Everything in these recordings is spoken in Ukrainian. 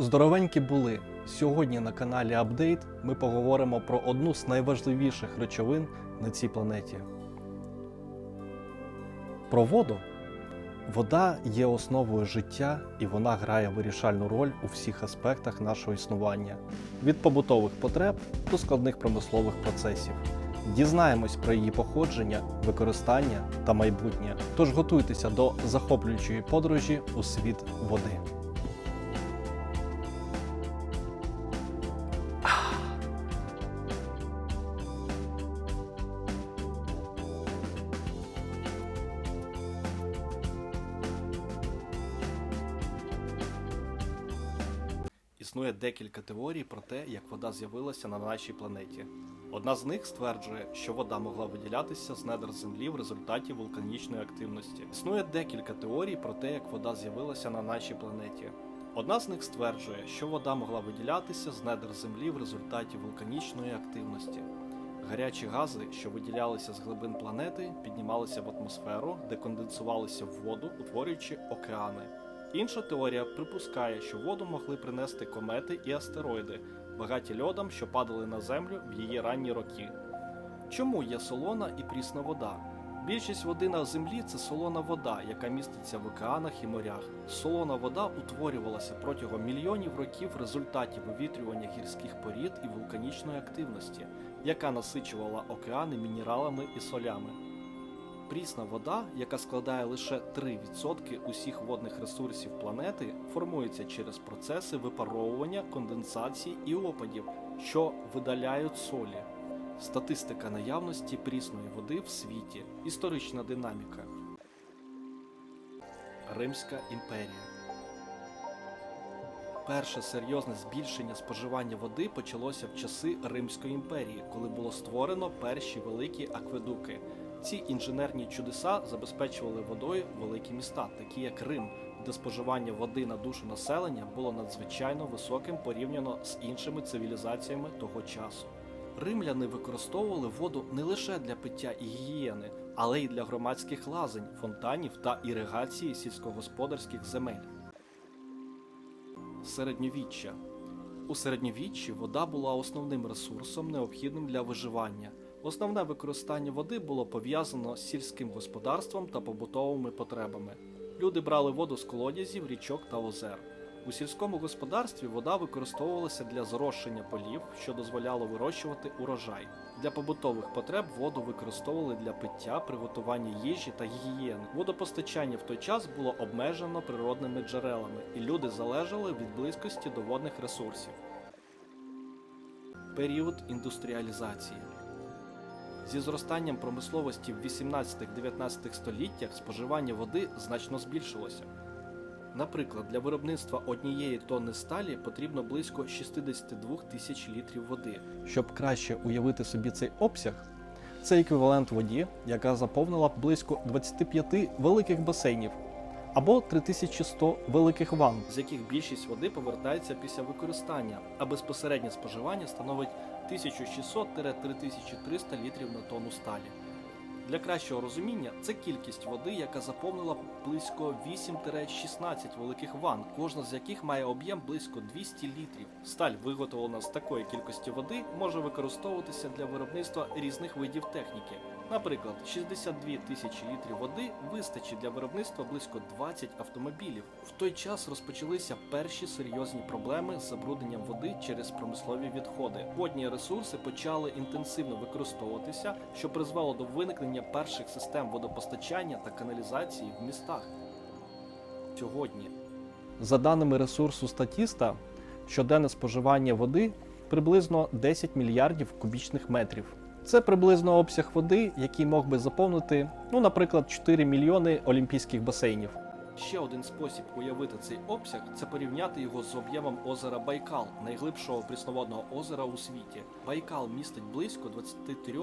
Здоровенькі були. Сьогодні на каналі Апдейт ми поговоримо про одну з найважливіших речовин на цій планеті. Про воду. Вода є основою життя і вона грає вирішальну роль у всіх аспектах нашого існування від побутових потреб до складних промислових процесів. Дізнаємось про її походження, використання та майбутнє. Тож готуйтеся до захоплюючої подорожі у світ води. Декілька теорій про те, як вода з'явилася на нашій планеті. Одна з них стверджує, що вода могла виділятися з недр землі в результаті вулканічної активності. Існує декілька теорій про те, як вода з'явилася на нашій планеті. Одна з них стверджує, що вода могла виділятися з недр землі в результаті вулканічної активності. Гарячі гази, що виділялися з глибин планети, піднімалися в атмосферу, де конденсувалися в воду, утворюючи океани. Інша теорія припускає, що воду могли принести комети і астероїди, багаті льодом, що падали на землю в її ранні роки. Чому є солона і прісна вода? Більшість води на землі це солона вода, яка міститься в океанах і морях. Солона вода утворювалася протягом мільйонів років в результаті вивітрювання гірських порід і вулканічної активності, яка насичувала океани мінералами і солями. Прісна вода, яка складає лише 3% усіх водних ресурсів планети, формується через процеси випаровування, конденсації і опадів, що видаляють солі. Статистика наявності прісної води в світі. Історична динаміка. Римська імперія. Перше серйозне збільшення споживання води почалося в часи Римської імперії, коли було створено перші великі акведуки. Ці інженерні чудеса забезпечували водою великі міста, такі як Рим, де споживання води на душу населення було надзвичайно високим порівняно з іншими цивілізаціями того часу. Римляни використовували воду не лише для пиття і гігієни, але й для громадських лазень, фонтанів та іригації сільськогосподарських земель. Середньовіччя у середньовіччі вода була основним ресурсом, необхідним для виживання. Основне використання води було пов'язано з сільським господарством та побутовими потребами. Люди брали воду з колодязів, річок та озер. У сільському господарстві вода використовувалася для зрошення полів, що дозволяло вирощувати урожай. Для побутових потреб воду використовували для пиття, приготування їжі та гігієни. Водопостачання в той час було обмежено природними джерелами, і люди залежали від близькості до водних ресурсів. Період індустріалізації. Зі зростанням промисловості в 18-19 століттях споживання води значно збільшилося. Наприклад, для виробництва однієї тонни сталі потрібно близько 62 тисяч літрів води. Щоб краще уявити собі цей обсяг, це еквівалент воді, яка заповнила б близько 25 великих басейнів або 3100 великих ванн, з яких більшість води повертається після використання, а безпосереднє споживання становить 1600-3300 літрів на тонну сталі. Для кращого розуміння, це кількість води, яка заповнила близько 8-16 великих ванн, кожна з яких має об'єм близько 200 літрів. Сталь, виготовлена з такої кількості води, може використовуватися для виробництва різних видів техніки. Наприклад, 62 тисячі літрів води вистачить для виробництва близько 20 автомобілів. В той час розпочалися перші серйозні проблеми з забрудненням води через промислові відходи. Водні ресурси почали інтенсивно використовуватися, що призвело до виникнення перших систем водопостачання та каналізації в містах. Сьогодні, за даними ресурсу статіста, щоденне споживання води приблизно 10 мільярдів кубічних метрів. Це приблизно обсяг води, який мог би заповнити, ну, наприклад, 4 мільйони олімпійських басейнів. Ще один спосіб уявити цей обсяг це порівняти його з об'ємом озера Байкал, найглибшого прісноводного озера у світі. Байкал містить близько 23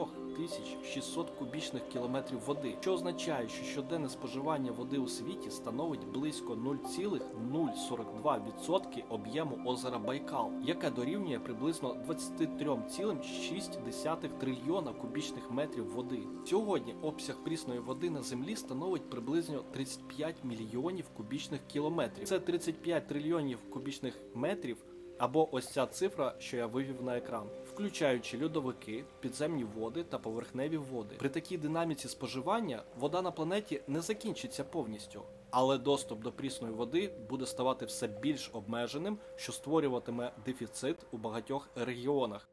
600 кубічних кілометрів води, що означає, що щоденне споживання води у світі становить близько 0,042% об'єму озера Байкал, яке дорівнює приблизно 23,6 трильйона кубічних метрів води. Сьогодні обсяг прісної води на землі становить приблизно 35 мільйонів кубічних кілометрів. Це 35 трильйонів кубічних метрів. Або ось ця цифра, що я вивів на екран, включаючи льодовики, підземні води та поверхневі води. При такій динаміці споживання вода на планеті не закінчиться повністю, але доступ до прісної води буде ставати все більш обмеженим, що створюватиме дефіцит у багатьох регіонах.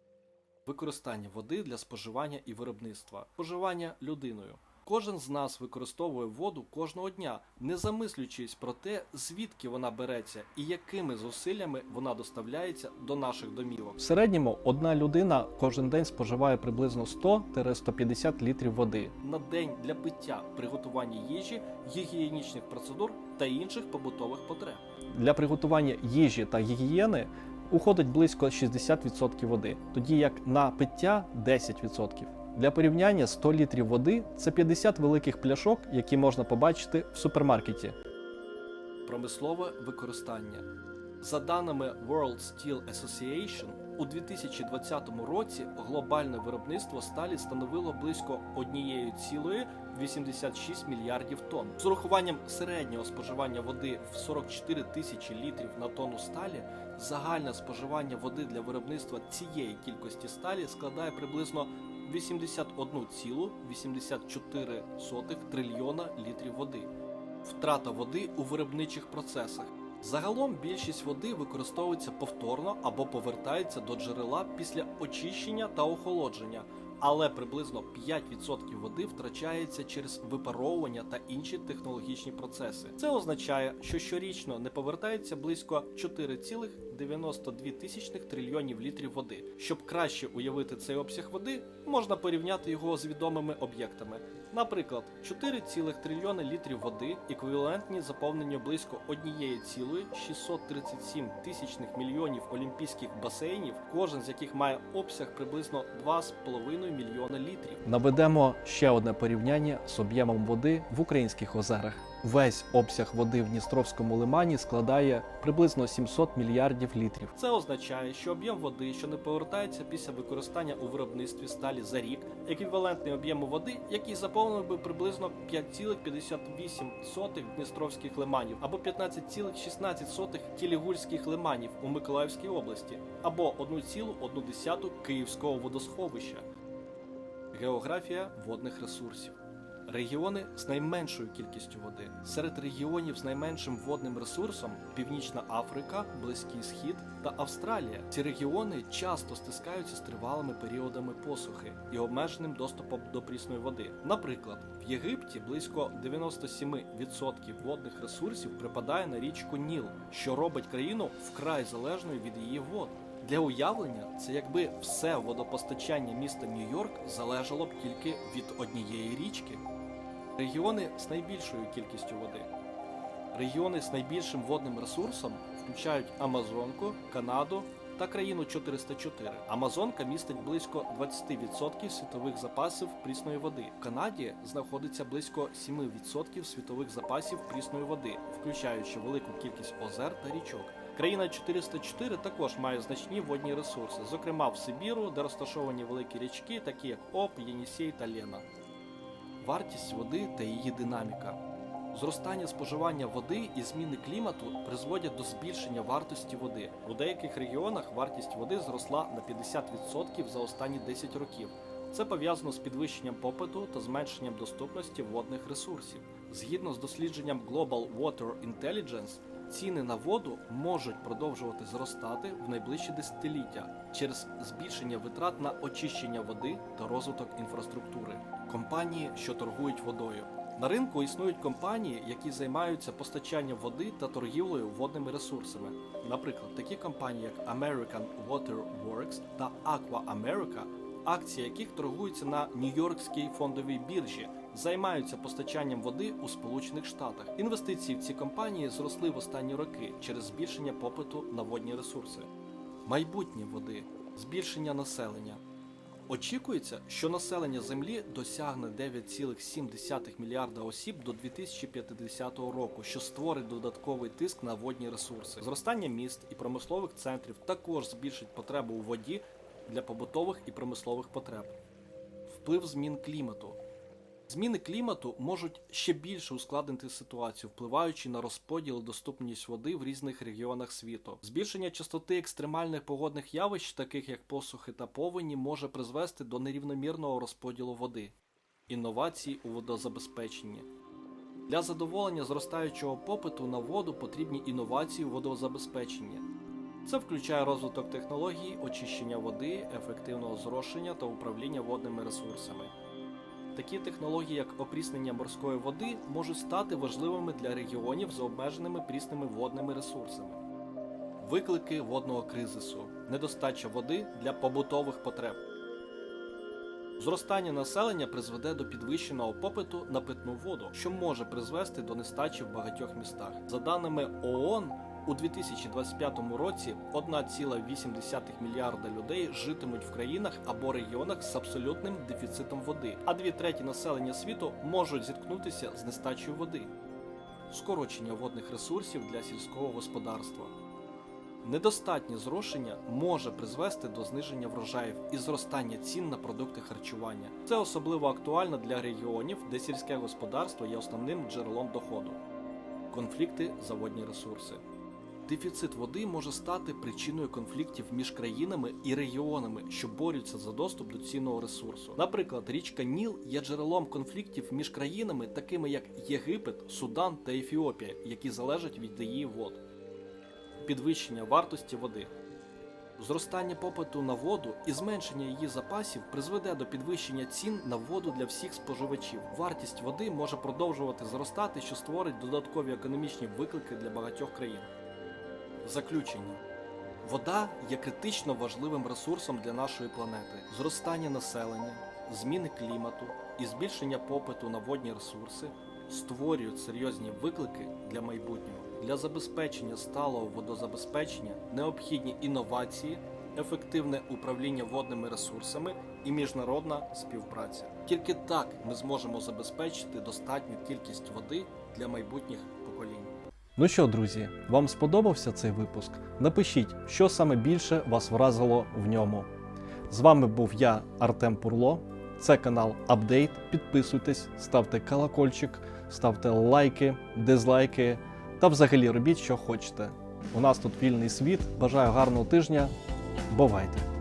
Використання води для споживання і виробництва, споживання людиною. Кожен з нас використовує воду кожного дня, не замислюючись про те, звідки вона береться і якими зусиллями вона доставляється до наших домівок. В середньому одна людина кожен день споживає приблизно 100-150 літрів води на день для пиття, приготування їжі, гігієнічних процедур та інших побутових потреб. Для приготування їжі та гігієни уходить близько 60% води, тоді як на пиття 10%. Для порівняння 100 літрів води це 50 великих пляшок, які можна побачити в супермаркеті. Промислове використання. За даними World Steel Association, у 2020 році глобальне виробництво сталі становило близько 1,86 мільярдів тонн. З урахуванням середнього споживання води в 44 тисячі літрів на тонну сталі, загальне споживання води для виробництва цієї кількості сталі складає приблизно 81,84 трильйона літрів води. Втрата води у виробничих процесах. Загалом більшість води використовується повторно або повертається до джерела після очищення та охолодження, але приблизно 5% води втрачається через випаровування та інші технологічні процеси. Це означає, що щорічно не повертається близько 4,92 тисячних трильйонів літрів води. Щоб краще уявити цей обсяг води, можна порівняти його з відомими об'єктами. Наприклад, 4 трильйони літрів води еквівалентні заповненню близько 1,637 тисячних мільйонів олімпійських басейнів, кожен з яких має обсяг приблизно 2,5 мільйона літрів. Наведемо ще одне порівняння з об'ємом води в українських озерах. Весь обсяг води в Дністровському лимані складає приблизно 700 мільярдів літрів. Це означає, що об'єм води, що не повертається після використання у виробництві сталі за рік, еквівалентний об'єму води, який заповнив би приблизно 5,58 дністровських лиманів або 15,16 тілігульських лиманів у Миколаївській області, або 1,1 Київського водосховища. Географія водних ресурсів. Регіони з найменшою кількістю води. Серед регіонів з найменшим водним ресурсом Північна Африка, Близький Схід та Австралія. Ці регіони часто стискаються з тривалими періодами посухи і обмеженим доступом до прісної води. Наприклад, в Єгипті близько 97% водних ресурсів припадає на річку Ніл, що робить країну вкрай залежною від її вод. Для уявлення, це якби все водопостачання міста Нью-Йорк залежало б тільки від однієї річки. Регіони з найбільшою кількістю води. Регіони з найбільшим водним ресурсом включають Амазонку, Канаду та країну 404. Амазонка містить близько 20% світових запасів прісної води. В Канаді знаходиться близько 7% світових запасів прісної води, включаючи велику кількість озер та річок. Країна 404 також має значні водні ресурси, зокрема в Сибіру, де розташовані великі річки, такі як Оп, Єнісей та Лена. Вартість води та її динаміка. Зростання споживання води і зміни клімату призводять до збільшення вартості води. У деяких регіонах вартість води зросла на 50% за останні 10 років. Це пов'язано з підвищенням попиту та зменшенням доступності водних ресурсів. Згідно з дослідженням Global Water Intelligence, ціни на воду можуть продовжувати зростати в найближчі десятиліття через збільшення витрат на очищення води та розвиток інфраструктури. Компанії, що торгують водою. На ринку існують компанії, які займаються постачанням води та торгівлею водними ресурсами. Наприклад, такі компанії, як American Water Works та Aqua America, акції яких торгуються на Нью-Йоркській фондовій біржі, займаються постачанням води у Сполучених Штатах. Інвестиції в ці компанії зросли в останні роки через збільшення попиту на водні ресурси. Майбутнє води, збільшення населення. Очікується, що населення Землі досягне 9,7 мільярда осіб до 2050 року, що створить додатковий тиск на водні ресурси. Зростання міст і промислових центрів також збільшить потребу у воді для побутових і промислових потреб. Вплив змін клімату. Зміни клімату можуть ще більше ускладнити ситуацію, впливаючи на розподіл і доступність води в різних регіонах світу. Збільшення частоти екстремальних погодних явищ, таких як посухи та повені, може призвести до нерівномірного розподілу води. Інновації у водозабезпеченні. Для задоволення зростаючого попиту на воду потрібні інновації у водозабезпеченні. Це включає розвиток технологій, очищення води, ефективного зрошення та управління водними ресурсами. Такі технології, як опріснення морської води, можуть стати важливими для регіонів з обмеженими прісними водними ресурсами. Виклики водного кризису, недостача води для побутових потреб. Зростання населення призведе до підвищеного попиту на питну воду, що може призвести до нестачі в багатьох містах. За даними ООН, у 2025 році 1,8 мільярда людей житимуть в країнах або регіонах з абсолютним дефіцитом води, а дві треті населення світу можуть зіткнутися з нестачею води. Скорочення водних ресурсів для сільського господарства. Недостатнє зрошення може призвести до зниження врожаїв і зростання цін на продукти харчування. Це особливо актуально для регіонів, де сільське господарство є основним джерелом доходу. Конфлікти за водні ресурси. Дефіцит води може стати причиною конфліктів між країнами і регіонами, що борються за доступ до цінного ресурсу. Наприклад, річка Ніл є джерелом конфліктів між країнами, такими як Єгипет, Судан та Ефіопія, які залежать від її вод. Підвищення вартості води. Зростання попиту на воду і зменшення її запасів призведе до підвищення цін на воду для всіх споживачів. Вартість води може продовжувати зростати, що створить додаткові економічні виклики для багатьох країн. Заключення. Вода є критично важливим ресурсом для нашої планети. Зростання населення, зміни клімату і збільшення попиту на водні ресурси створюють серйозні виклики для майбутнього. Для забезпечення сталого водозабезпечення необхідні інновації, ефективне управління водними ресурсами і міжнародна співпраця. Тільки так ми зможемо забезпечити достатню кількість води для майбутніх. Ну що, друзі, вам сподобався цей випуск? Напишіть, що саме більше вас вразило в ньому. З вами був я, Артем Пурло. Це канал Апдейт. Підписуйтесь, ставте колокольчик, ставте лайки, дизлайки та взагалі робіть, що хочете. У нас тут вільний світ. Бажаю гарного тижня. Бувайте!